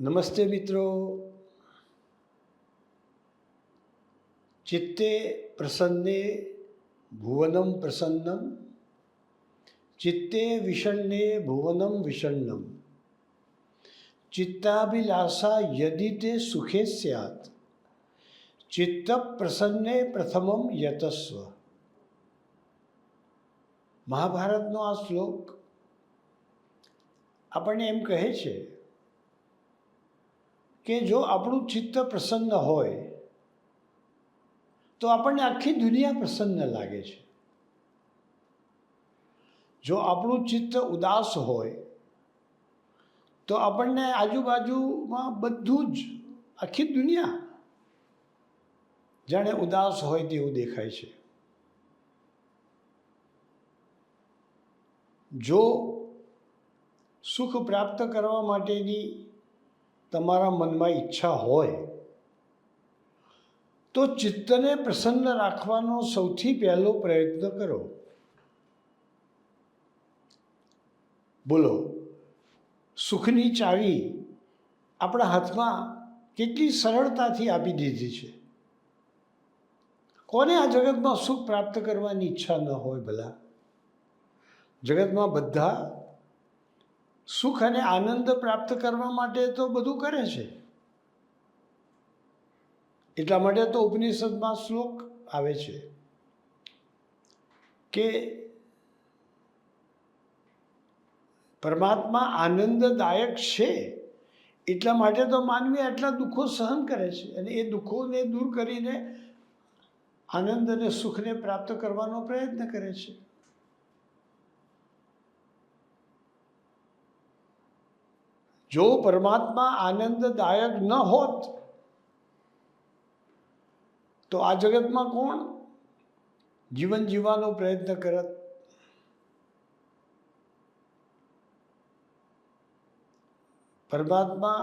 નમસ્તે મિત્રો. ચિત્તે પ્રસન્ને ભુવનમ પ્રસન્નમ. ચિત્તે વિષણ્ણે ભુવનમ વિષણ્ણમ ચિત્તાભિલાષા યદિ તે સુખે સ્યાત. ચિત્ત પ્રસન્ને પ્રથમમ યતસ્વ. મહાભારતનો આ શ્લોક આપણને એમ કહે છે કે જો આપણું ચિત્ત પ્રસન્ન હોય, તો આપણને આખી દુનિયા પ્રસન્ન લાગે છે. જો આપણું ચિત્ત ઉદાસ હોય, તો આપણને આજુબાજુમાં બધું જ, આખી દુનિયા જાણે ઉદાસ હોય તેવું દેખાય છે. જો સુખ પ્રાપ્ત કરવા માટેની તમારા મનમાં ઈચ્છા હોય, તો ચિત્તને પ્રસન્ન રાખવાનો સૌથી પહેલો પ્રયત્ન કરો. બોલો, સુખની ચાવી આપણા હાથમાં કેટલી સરળતાથી આપી દીધી છે? કોને આ જગતમાં સુખ પ્રાપ્ત કરવાની ઈચ્છા ન હોય ભલા? જગતમાં બધા સુખ અને આનંદ પ્રાપ્ત કરવા માટે તો બધું કરે છે. એટલા માટે તો ઉપનિષદમાં શ્લોક આવે છે કે પરમાત્મા આનંદદાયક છે એટલા માટે તો માનવી આટલા દુઃખો સહન કરે છે અને એ દુઃખોને દૂર કરીને આનંદ અને સુખને પ્રાપ્ત કરવાનો પ્રયત્ન કરે છે. જો પરમાત્મા આનંદદાયક ન હોત, તો આ જગતમાં કોણ જીવન જીવવાનો પ્રયત્ન કરત? પરમાત્મા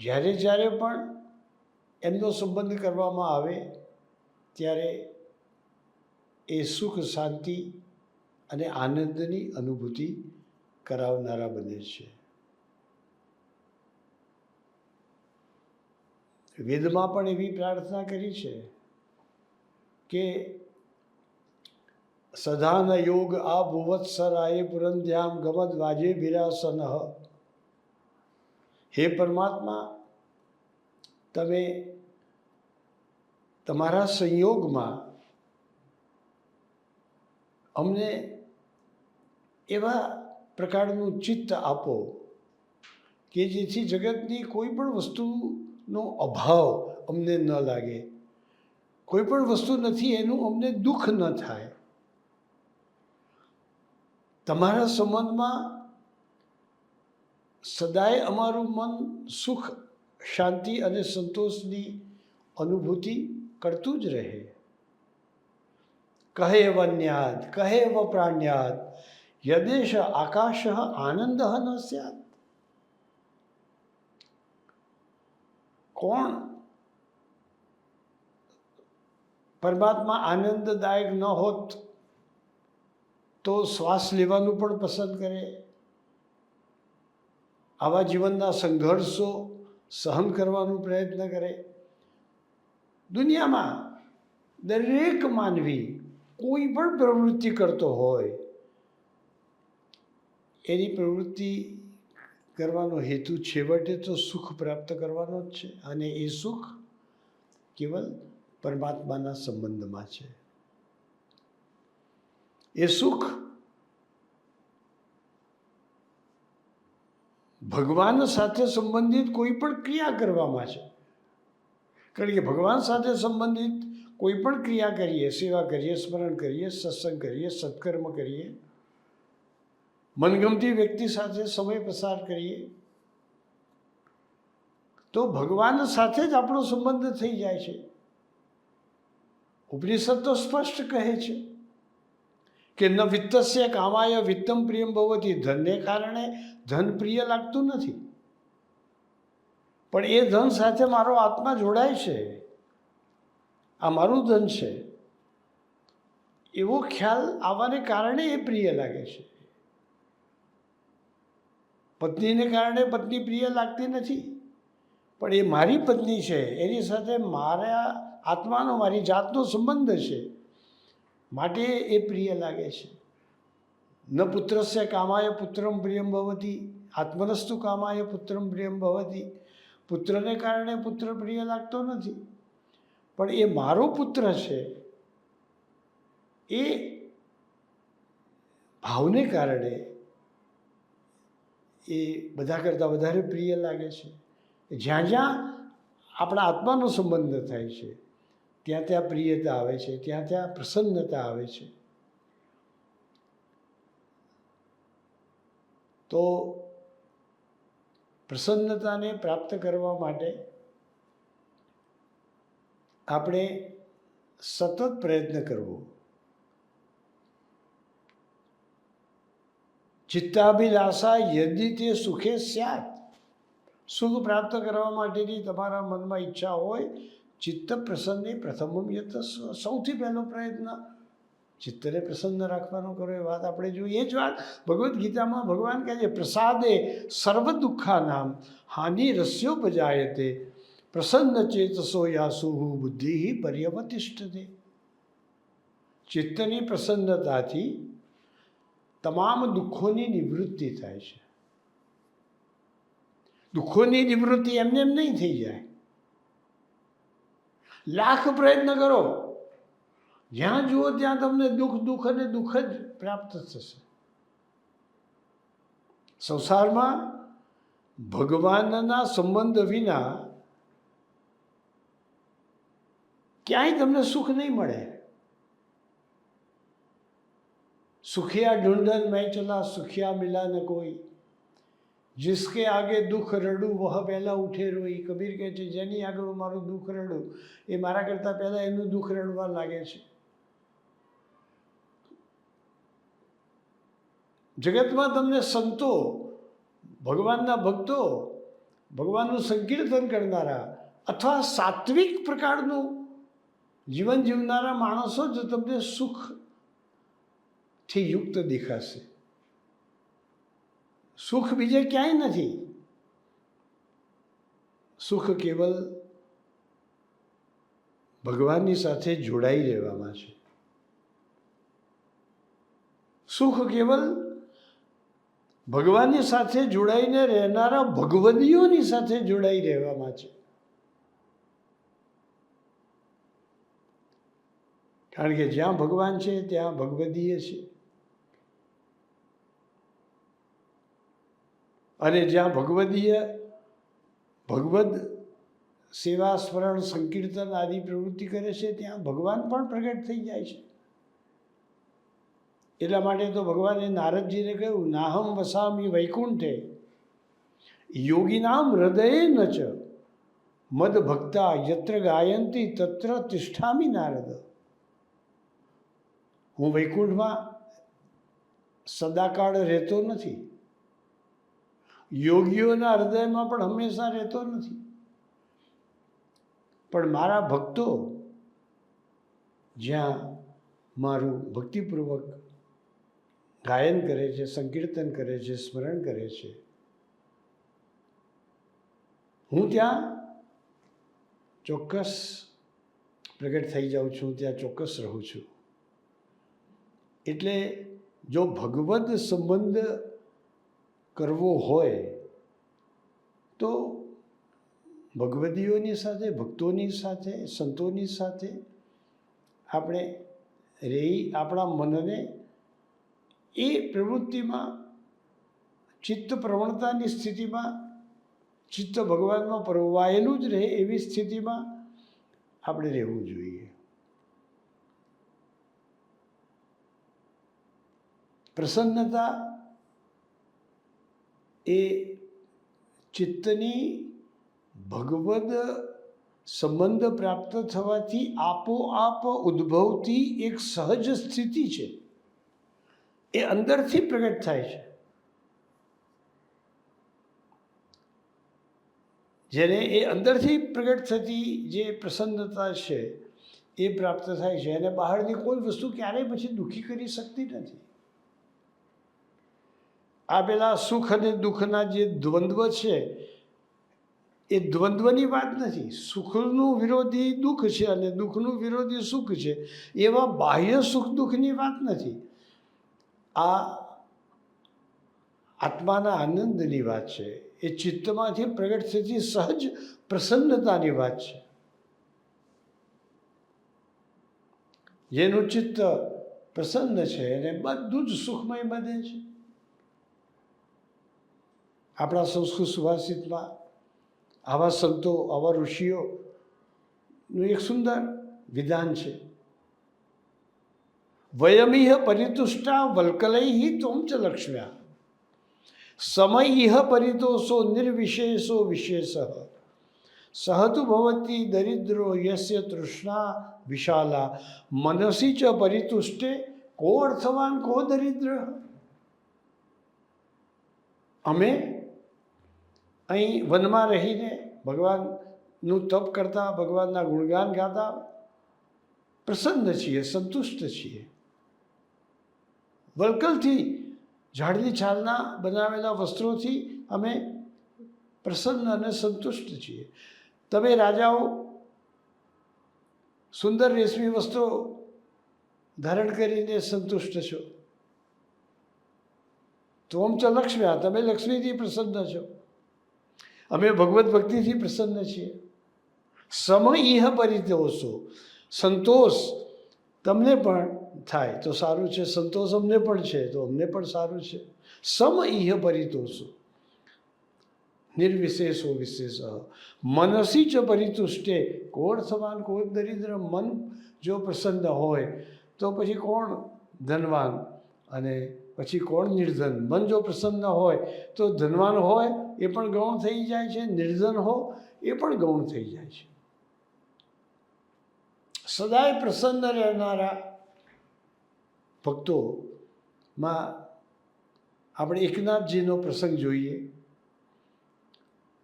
જ્યારે જ્યારે પણ એમનો સંબંધ કરવામાં આવે, ત્યારે એ સુખ, શાંતિ અને આનંદની અનુભૂતિ કરાવનારા બને છે. વેદમાં પણ એવી પ્રાર્થના કરી છે કે સધાન યોગ આ ભુવત્સરાય પુરંધ્યામ ગમદ વાજે બિરાસન. હે પરમાત્મા, તમે તમારા સંયોગમાં અમને એવા પ્રકારનું ચિત્ત આપો કે જેથી જગતની કોઈ પણ વસ્તુનો અભાવ અમને ન લાગે. કોઈ પણ વસ્તુ નથી, એનું અમને દુઃખ ન થાય. તમારા સંબંધમાં સદાય અમારું મન સુખ, શાંતિ અને સંતોષની અનુભૂતિ કરતું જ રહે. કહે વન્યાદ, કહે વ પ્રાણ્યાદ યદેશ આકાશ આનંદ ન સ્યાત કોણ પરમાત્મા આનંદદાયક ન હોત તો શ્વાસ લેવાનું પણ પસંદ કરે આવા જીવનના સંઘર્ષો સહન કરવાનો પ્રયત્ન કરે દુનિયામાં દરેક માનવી કોઈ પણ પ્રવૃત્તિ કરતો હોય એની પ્રવૃત્તિ કરવાનો હેતુ છેવટે તો સુખ પ્રાપ્ત કરવાનો જ છે અને એ સુખ કેવલ પરમાત્માના સંબંધમાં છે. એ સુખ ભગવાન સાથે સંબંધિત કોઈ પણ ક્રિયા કરવામાં છે. કારણ કે ભગવાન સાથે સંબંધિત કોઈ પણ ક્રિયા કરીએ, સેવા કરીએ, સ્મરણ કરીએ, સત્સંગ કરીએ, સત્કર્મ કરીએ મનગમતી વ્યક્તિ સાથે સમય પસાર કરીએ, તો ભગવાન સાથે જ આપણો સંબંધ થઈ જાય છે. ઉપનિષદ તો સ્પષ્ટ કહે છે કે ન વિત્તસ્ય કામાય વિત્તમ પ્રિયમ ભવતી. ધનને કારણે ધન પ્રિય લાગતું નથી. પણ એ ધન સાથે મારો આત્મા જોડાય છે. આ મારું ધન છે. એવો ખ્યાલ આવવાને કારણે એ પ્રિય લાગે છે. પત્નીને કારણે પત્ની પ્રિય લાગતી નથી. પણ એ મારી પત્ની છે, એની સાથે મારા આત્માનો, મારી જાતનો સંબંધ છે, માટે એ પ્રિય લાગે છે. ન પુત્રસ્ય કામાય પુત્રમ પ્રિયમ ભવતી, આત્મનસ્તુ કામાય પુત્રમ પ્રિયમ ભવતી. પુત્રને કારણે પુત્ર પ્રિય લાગતો નથી. પણ એ મારો પુત્ર છે, એ ભાવને કારણે એ બધા કરતાં વધારે પ્રિય લાગે છે. જ્યાં જ્યાં આપણા આત્માનો સંબંધ થાય છે, ત્યાં ત્યાં પ્રિયતા આવે છે, ત્યાં ત્યાં પ્રસન્નતા આવે છે. તો પ્રસન્નતાને પ્રાપ્ત કરવા માટે આપણે સતત પ્રયત્ન કરવો. ચિત્તાભિલાષા, યદિ તે સુખે સ્યાત. સુખ પ્રાપ્ત કરવા માટેની તમારા મનમાં ઈચ્છા હોય, ચિત્ત પ્રસન્ને પ્રથમ યત સૌથી પહેલો પ્રયત્ન. ચિત્તને પ્રસન્ન રાખવાનો કરો, એ વાત આપણે જોઈએ. એ જ વાત ભગવદ્ ગીતામાં ભગવાન કહે છે, પ્રસાદે સર્વ દુઃખા નામ હાનિ રસ્યોપજાયતે પ્રસન્ન ચેતસો યાસુ બુદ્ધિ પર્યવતિષ્ઠતે. ચિત્તની પ્રસન્નતાથી તમામ દુઃખોની નિવૃત્તિ થાય છે. દુઃખોની નિવૃત્તિ એમને એમ નહીં થઈ જાય. લાખ પ્રયત્ન કરો. જ્યાં જુઓ ત્યાં તમને દુઃખ દુઃખ અને દુઃખ જ પ્રાપ્ત થશે. સંસારમાં ભગવાનના સંબંધ વિના ક્યાંય તમને સુખ નહીં મળે. સુખિયા ઢૂંઢન મેં ચલા સુખિયા મિલા ન કોઈ જિસકે આગે દુઃખ રડું વહ પહેલાં ઉઠે રોઈ કબીર કહે છે જેની આગળ મારું દુઃખ રડું એ મારા કરતાં પહેલાં એનું દુઃખ રડવા લાગે છે જગતમાં તમને સંતો, ભગવાનના ભક્તો, ભગવાનનું સંકીર્તન કરનારા અથવા સાત્વિક પ્રકારનું જીવન જીવનારા માણસો જ તમને સુખ સુખથી યુક્ત દેખાશે. સુખ બીજે ક્યાંય નથી. સુખ કેવલ ભગવાનની સાથે જોડાઈ રહેવામાં છે. સુખ કેવલ ભગવાનની સાથે જોડાઈને રહેનારા ભગવદીઓની સાથે જોડાઈ રહેવામાં છે. કારણ કે જ્યાં ભગવાન છે, ત્યાં ભગવદીય છે. અને જ્યાં ભગવદીય, ભગવદ સેવા, સ્મરણ, સંકીર્તન આદિ પ્રવૃત્તિ કરે છે, ત્યાં ભગવાન પણ પ્રગટ થઈ જાય છે. એટલા માટે તો ભગવાને નારદજીને કહ્યું, નાહમ વસામી વૈકુંઠે યોગીનામ હૃદયે ન ચ, મદ ભક્તા યત્ર ગાયંતી તત્ર તિષ્ઠામી નારદ. હું વૈકુંઠમાં સદાકાળ રહેતો નથી. યોગીઓના હૃદયમાં પણ હંમેશા રહેતો નથી. પણ મારા ભક્તો જ્યાં મારું ભક્તિપૂર્વક ગાયન કરે છે, સંકીર્તન કરે છે, સ્મરણ કરે છે, હું ત્યાં ચોક્કસ પ્રગટ થઈ જાઉં છું, ત્યાં ચોક્કસ રહું છું. એટલે જો ભગવદ્ સંબંધ કરવો હોય, તો ભગવદીઓની સાથે, ભક્તોની સાથે, સંતોની સાથે આપણે રહી આપણા મનને એ પ્રવૃત્તિમાં, ચિત્ત પ્રવણતાની સ્થિતિમાં, ચિત્ત ભગવાનમાં પ્રવાયેલું જ રહે એવી સ્થિતિમાં આપણે રહેવું જોઈએ. પ્રસન્નતા એ ચિત્તની ભગવદ સંબંધ પ્રાપ્ત થવાથી આપોઆપ ઉદ્ભવતી એક સહજ સ્થિતિ છે. એ અંદરથી પ્રગટ થાય છે. જેને એ અંદરથી પ્રગટ થતી જે પ્રસન્નતા છે એ પ્રાપ્ત થાય છે. અને બહારની કોઈ વસ્તુ ક્યારેય પછી દુઃખી કરી શકતી નથી. આ પેલા સુખ અને દુઃખના જે દ્વંદ્વ છે, એ દ્વંદ્વની વાત નથી. સુખનું વિરોધી દુઃખ છે અને દુઃખનું વિરોધી સુખ છે, એવા બાહ્ય સુખ દુઃખની વાત નથી. આ આત્માના આનંદની વાત છે. એ ચિત્તમાંથી પ્રગટ થતી સહજ પ્રસન્નતાની વાત છે. જેનું ચિત્ત પ્રસન્ન છે એને બધું જ સુખમય બને છે. આપણા સંસ્કૃત સુભાષિતમાં આવા સંતો, આવા ઋષિઓનું એક સુંદર વિધાન છે. વયમિહ પરિતુષ્ટા વલ્કલૈ ત્વમ ચ લક્ષ્મ્યા. સમય પરિતોષો નિર્વિશેષો વિશેષ. સહતુ ભવતી દરિદ્રો યસ્ય તૃષ્ણા વિશાલા. મનસી ચ પરિતુષ્ટે કો અર્થવાન કો દરિદ્ર. અમે અહીં વનમાં રહીને ભગવાનનું તપ કરતા, ભગવાનના ગુણગાન ગાતા પ્રસન્ન છીએ, સંતુષ્ટ છીએ. વલ્કલથી ઝાડની છાલના બનાવેલા વસ્ત્રોથી અમે પ્રસન્ન અને સંતુષ્ટ છીએ. તમે રાજાઓ સુંદર રેશમી વસ્ત્રો ધારણ કરીને સંતુષ્ટ છો. તો આમ ચ લક્ષ્મ્યા, તમે લક્ષ્મીથી પ્રસન્ન છો. અમે ભગવત ભક્તિથી પ્રસન્ન છીએ. સમય ઇહ પરિતોષો. સંતોષ તમને પણ થાય, તો સારું છે. સંતોષ અમને પણ છે, તો અમને પણ સારું છે. સમ ઇહ પરિતોષો. નિર્વિશેષો વિશેષ. મનસી જ પરિતુષ્ટે. કોણ સમાન, કોઈ દરિદ્ર મન જો પ્રસન્ન હોય, તો પછી કોણ ધનવાન? અને પછી કોણ નિર્ધન? મન જો પ્રસન્ન હોય, તો ધનવાન હોય એ પણ ગૌણ થઈ જાય છે નિર્ધન હો, એ પણ ગૌણ થઈ જાય છે. સદાય પ્રસન્ન રહેનારા ભક્તોમાં આપણે એકનાથજીનો પ્રસંગ જોઈએ.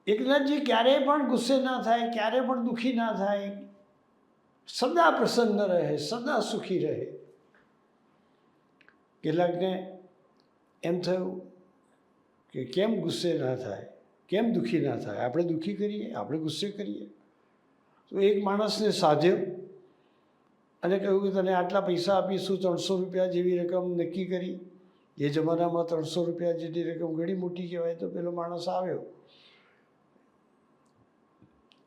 એકનાથજી ક્યારેય પણ ગુસ્સે ના થાય, ક્યારેય પણ દુઃખી ના થાય. સદા પ્રસન્ન રહે, સદા સુખી રહે. કેટલાકને એમ થયું કે કેમ ગુસ્સે ના થાય? કેમ દુઃખી ના થાય? આપણે દુઃખી કરીએ, આપણે ગુસ્સે કરીએ. તો એક માણસને સાધ્યો અને કહ્યું કે તને આટલા પૈસા આપીશું ત્રણસો રૂપિયા જેવી રકમ નક્કી કરી? એ જમાનામાં ત્રણસો રૂપિયા જેટલી રકમ ઘણી મોટી કહેવાય તો પેલો માણસ આવ્યો.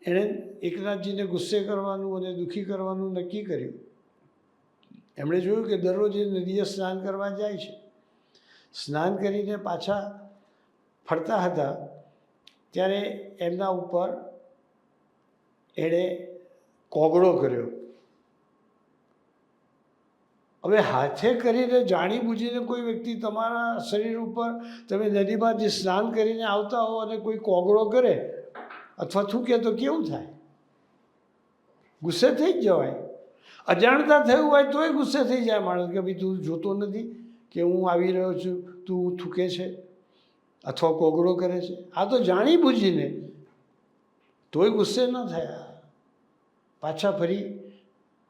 એણે એકનાથજીને ગુસ્સે કરવાનું અને દુઃખી કરવાનું નક્કી કર્યું. એમણે જોયું કે દરરોજ એ નદીએ સ્નાન કરવા જાય છે. સ્નાન કરીને પાછા ફરતા હતા, ત્યારે એમના ઉપર એણે કોગળો કર્યો. હવે હાથે કરીને જાણી બૂજીને કોઈ વ્યક્તિ તમારા શરીર ઉપર તમે નદીમાં જે સ્નાન કરીને આવતા હો અને કોઈ કોગળો કરે, અથવા થૂકે તો કેવું થાય? ગુસ્સે થઈ જ જવાય. અજાણતા થયું હોય તોય ગુસ્સે થઈ જાય માણસ કે ભાઈ તું જોતો નથી કે હું આવી રહ્યો છું, તું થૂકે છે? અથવા કોગળો કરે છે? આ તો જાણી બૂજીને તોય ગુસ્સે ન થયા. પાછા ફરી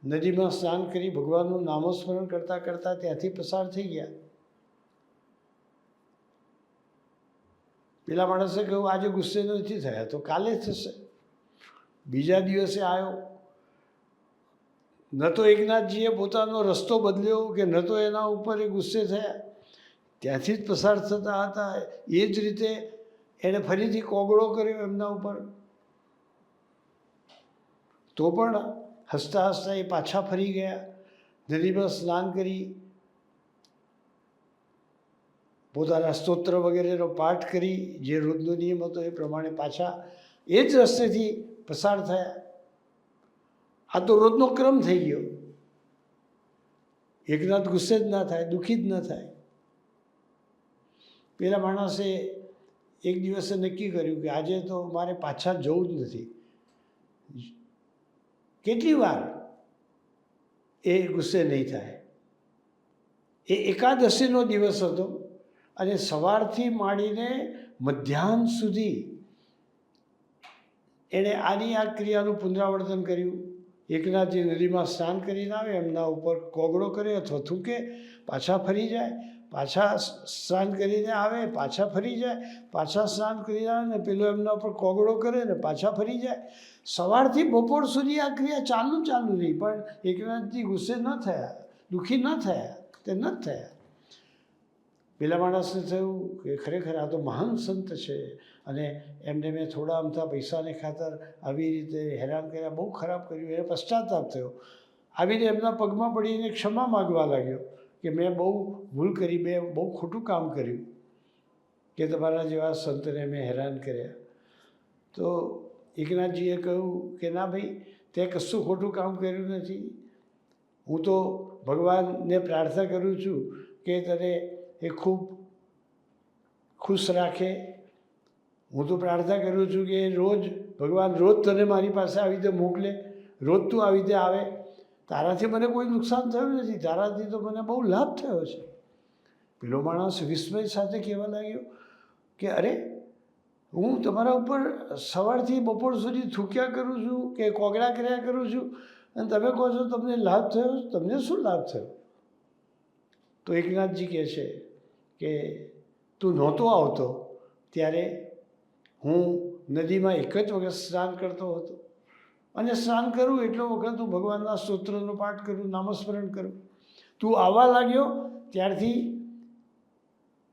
નદીમાં સ્નાન કરી ભગવાનનું નામસ્મરણ કરતાં કરતાં ત્યાંથી પસાર થઈ ગયા. પેલા માણસે કહ્યું, આજે ગુસ્સે નથી થયા, તો કાલે થશે. બીજા દિવસે આવ્યો. ન તો એકનાથજીએ પોતાનો રસ્તો બદલ્યો કે ન તો એના ઉપર એ ગુસ્સે થયા. ત્યાંથી જ પસાર થતા હતા. એ જ રીતે એણે ફરીથી કોગળો કર્યો એમના ઉપર. તો પણ હસતા હસતા એ પાછા ફરી ગયા. નદીમાં સ્નાન કરી. પોતાના સ્તોત્ર વગેરેનો પાઠ કરી. જે રોજનો નિયમ હતો એ પ્રમાણે પાછા એ જ રસ્તેથી પસાર થયા. આ તો રોજનો ક્રમ થઈ ગયો. એકનાથ ગુસ્સે જ ના થાય, દુઃખી જ ન થાય. પેલા માણસે એક દિવસે નક્કી કર્યું કે આજે તો મારે પાછા જવું જ નથી. કેટલી વાર એ ગુસ્સે નહીં થાય? એ એકાદશીનો દિવસ હતો અને સવારથી માંડીને મધ્યાહન સુધી એણે આની આ ક્રિયાનું પુનરાવર્તન કર્યું. એકનાથજી નદીમાં સ્નાન કરીને આવે, એમના ઉપર કોગળો કરે અથવા થૂકે, પાછા ફરી જાય. પાછા સ્નાન કરીને આવે, પાછા ફરી જાય, પાછા સ્નાન કરીને આવે ને પેલો એમના પર કોગળો કરે ને પાછા ફરી જાય. સવારથી બપોર સુધી આ ક્રિયા ચાલુ ચાલુ રહી, પણ એકનાથજી ગુસ્સે ન થયા, દુઃખી ન થયા, તે ન થયા. પેલા માણસને થયું કે ખરેખર આ તો મહાન સંત છે અને એમને મેં થોડા અમથા પૈસાને ખાતર આવી રીતે હેરાન કર્યા, બહુ ખરાબ કર્યું, એને પશ્ચાતાપ થયો. આવીને એમના પગમાં પડીને ક્ષમા માગવા લાગ્યો. કે મેં બહુ ભૂલ કરી, મેં બહુ ખોટું કામ કર્યું કે તમારા જેવા સંતને મેં હેરાન કર્યા. તો એકનાથજીએ કહ્યું કે ના ભાઈ, તે કશું ખોટું કામ કર્યું નથી. હું તો ભગવાનને પ્રાર્થના કરું છું કે તને એ ખૂબ ખુશ રાખે. હું તો પ્રાર્થના કરું છું કે રોજ ભગવાન રોજ તને મારી પાસે આવી રીતે મોકલે, રોજ તું આવી રીતે આવે. તારાથી મને કોઈ નુકસાન થયું નથી. તારાથી તો મને બહુ લાભ થયો છે. પેલો માણસ વિસ્મય સાથે કહેવા લાગ્યો કે, અરે, હું તમારા ઉપર સવારથી બપોર સુધી થૂક્યા કરું છું કે કોગળા કર્યા કરું છું અને તમે કહો છો તમને લાભ થયો? તમને શું લાભ થયો? તો એકનાથજી કહે છે કે, તું નહોતો આવતો ત્યારે હું નદીમાં એક જ વખત સ્નાન કરતો હતો. અને સ્નાન કરું એટલો વખત હું ભગવાનના સ્તોત્રનો પાઠ કરું, નામસ્મરણ કરું. તું આવવા લાગ્યો, ત્યારથી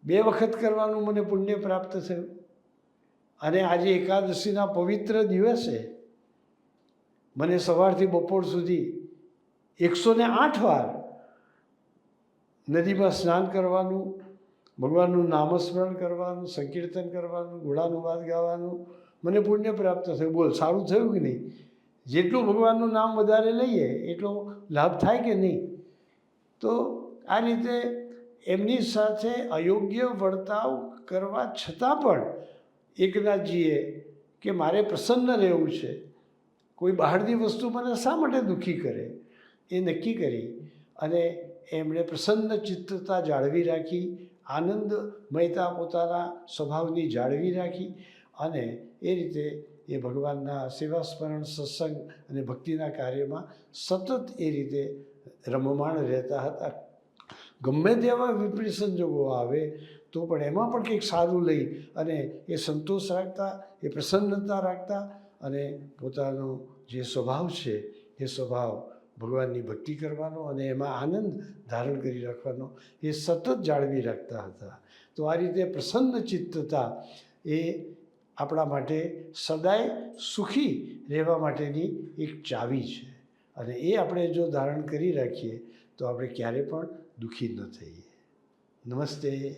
બે વખત કરવાનું મને પુણ્ય પ્રાપ્ત થયું. અને આજે એકાદશીના પવિત્ર દિવસે મને સવારથી બપોર સુધી એકસો ને આઠ વાર નદીમાં સ્નાન કરવાનું, ભગવાનનું નામસ્મરણ કરવાનું, સંકીર્તન કરવાનું, ઘોડાનું વાત ગાવાનું મને પુણ્ય પ્રાપ્ત થયું. બોલ, સારું થયું કે નહીં? જેટલું ભગવાનનું નામ વધારે લઈએ, એટલો લાભ થાય કે નહીં? તો આ રીતે એમની સાથે અયોગ્ય વર્તાવ કરવા છતાં પણ એકનાથજીએ કે મારે પ્રસન્ન રહેવું છે, કોઈ બહારની વસ્તુ મને શા માટે દુઃખી કરે? એ નક્કી કરી અને એમણે પ્રસન્ન ચિત્તતા જાળવી રાખી, આનંદમયતા પોતાના સ્વભાવની જાળવી રાખી અને એ રીતે એ ભગવાનના સેવા સ્મરણ સત્સંગ અને ભક્તિના કાર્યમાં સતત એ રીતે રમમાણ રહેતા હતા. ગમે તેવા વિપરીત સંજોગો આવે, તો પણ એમાં પણ કંઈક સારું લઈ અને એ સંતોષ રાખતા, એ પ્રસન્નતા રાખતા અને પોતાનો જે સ્વભાવ છે, એ સ્વભાવ ભગવાનની ભક્તિ કરવાનો અને એમાં આનંદ ધારણ કરી રાખવાનો, એ સતત જાળવી રાખતા હતા. તો આ રીતે પ્રસન્ન ચિત્તતા એ આપણા માટે સદાય સુખી રહેવા માટેની એક ચાવી છે. અને એ આપણે જો ધારણ કરી રાખીએ તો આપણે ક્યારે પણ દુઃખી ન થઈએ. નમસ્તે.